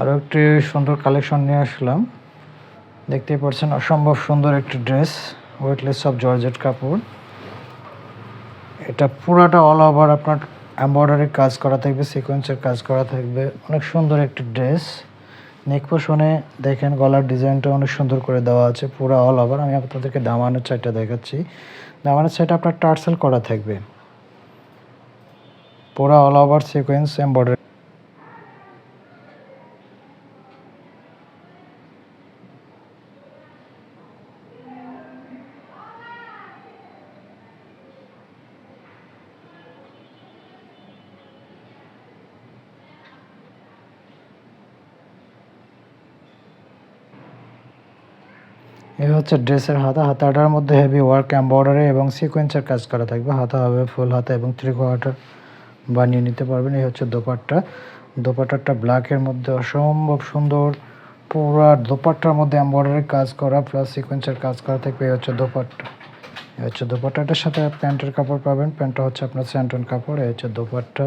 আরও একটি সুন্দর কালেকশন নিয়ে আসলাম। দেখতেই পাচ্ছেন, অসম্ভব সুন্দর একটি ড্রেস ওয়েটলেস অফ জর্জেট কাপড় এটা পুরাটা অল ওভার আপনার এমব্রয়ডারি কাজ করা থাকবে সিকোয়েন্সের কাজ করা থাকবে। অনেক সুন্দর একটি ড্রেস নেক পোষণে দেখেন, গলার ডিজাইনটা অনেক সুন্দর করে দেওয়া আছে, পুরো অল ওভার আমি আপনাদেরকে দামানের সাইডটা দেখাচ্ছি। দামানের সাইডে আপনার টার্সেল করা থাকবে। পুরো অল ওভার সিকোয়েন্স এমব্রয়ডারি এই হচ্ছে ড্রেসের হাতা। হাতাটার মধ্যে হেভি ওয়ার্ক এমব্রয়ডারি এবং সিকোয়েন্সের কাজ করা থাকবে। হাতা হবে ফুল হাতা এবং থ্রি কোয়ার্টার বানিয়ে নিতে পারবেন। এই হচ্ছে দোপাট্টা। দোপাট্টাটা ব্ল্যাকের মধ্যে অসম্ভব সুন্দর। পুরো দোপাট্টার মধ্যে এমব্রয়ডারি কাজ করা প্লাস সিকোয়েন্সের কাজ করা থাকবে। এই হচ্ছে দোপাট্টা। এই হচ্ছে দোপাট্টাটার সাথে প্যান্টের কাপড় পাবেন। প্যান্টটা হচ্ছে আপনার স্যান্টন কাপড়। এই হচ্ছে দোপাট্টা।